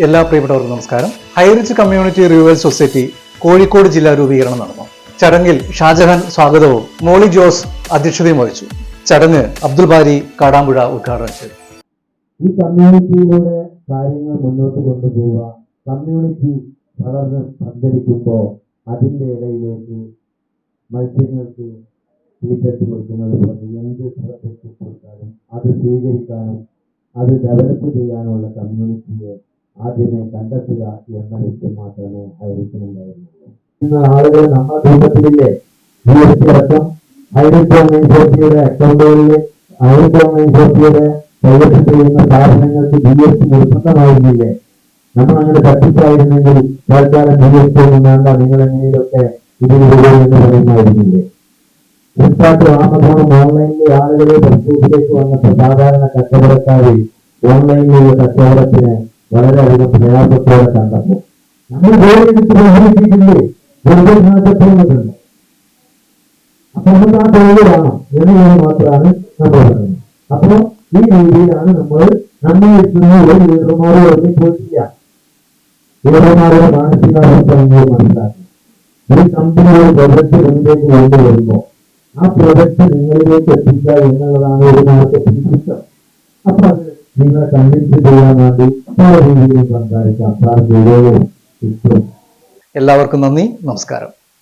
എല്ലാ പ്രിയപ്പെട്ടവർക്കും നമസ്കാരം. ഹൈറിച്ച് കമ്മ്യൂണിറ്റി റിവൽ സൊസൈറ്റി കോഴിക്കോട് ജില്ലാ രൂപീകരണം നടന്നു. ചടങ്ങിൽ ഷാജഹാൻ സ്വാഗതവും മോളി ജോസ് അധ്യക്ഷതയും വഹിച്ചു. ചടങ്ങ് അബ്ദുൽ ബാരി കാടാമ്പുഴ ഉദ്ഘാടനം ചെയ്തു. ഈ കമ്മ്യൂണിറ്റിയിലൂടെ കാര്യങ്ങൾ മുന്നോട്ട് കൊണ്ടുപോവുക കമ്മ്യൂണിറ്റി വളർന്ന് പന്തലിക്കുമ്പോൾ അതിന്റെ ഇടയിലേക്ക് മത്സ്യങ്ങൾക്ക് തീറ്റെട്ട് കൊടുക്കുന്നത് പോലെ എന്ത് കൊടുത്താലും അത് സ്വീകരിക്കാനും അത് ഡെവലപ്പ് ചെയ്യാനുള്ള കമ്മ്യൂണിറ്റിയെ ആദ്യമേ കണ്ടെത്തുക എന്ന ലക്ഷ്യം മാത്രമേ ഹൈറിസിനുണ്ടായിരുന്നുള്ളൂ ഇന്ന് ആളുകൾ നമ്മുടെ കൂട്ടത്തിലില്ലേ ജി എസ് ടി അടക്കം ഹൈറിസ് ഓൺലൈൻ അക്കൗണ്ടുകളിൽ ഹൈറിസ് ഓൺലൈൻ ഷോപ്പിയുടെ കൈവശം ചെയ്യുന്ന സാധനങ്ങൾക്ക് ജി എസ് ടി നിർബന്ധമായിരുന്നില്ലേ? നമ്മൾ അങ്ങനെ തട്ടിപ്പായിരുന്നെങ്കിൽ തൽക്കാലം ജി എസ് ടി ഒന്നും വേണ്ട നിങ്ങൾ എങ്ങനെയൊക്കെ ഇതിന് എന്ന് പറയുമായിരുന്നില്ലേ? ഫ്ലിപ്കാർട്ട് ആമസോണും ഓൺലൈനിലെ ആളുകളെ ബസ്സിലേക്ക് വന്ന സാധാരണ കച്ചവടക്കാരിൽ ഓൺലൈനിലുള്ള കച്ചവടത്തിന് വളരെയധികം പ്രയാസത്തോടെ കണ്ടപ്പോൾ നമ്മൾ ജോലിയെടുത്ത് പ്രഹരിച്ചിട്ടില്ലേ വെറുതെ പോകുന്നുണ്ട് അപ്പൊ നമുക്ക് ആ തൊഴിൽ വേണം എന്നുള്ളത് മാത്രമാണ് നമ്മൾ പറയുന്നത് അപ്പൊ ഈ രീതിയിലാണ് നമ്മൾ നമ്മെ എത്തുന്ന ഒരു ലീഡർമാരെ ഒന്നും പോയിട്ടില്ല ലീഡർമാരുടെ മാനസികാവസ്ഥ നിങ്ങൾ മനസ്സിലാക്കണം ഒരു കമ്പനി ഒരു പ്രൊജക്ട് മുന്നിലേക്ക് കൊണ്ടുവരുമ്പോൾ ആ പ്രൊജക്ട് നിങ്ങളിലേക്ക് എത്തിക്കുക എന്നുള്ളതാണ് ഒരു മാർക്കറ്റിംഗ് സിസ്റ്റം അപ്പൊ അത് നിങ്ങളെ കൺവിൻസ് ചെയ്യാൻ വേണ്ടി പല രീതിയിലും സംസാരിക്കാം സാർ എല്ലാവർക്കും നന്ദി. നമസ്കാരം.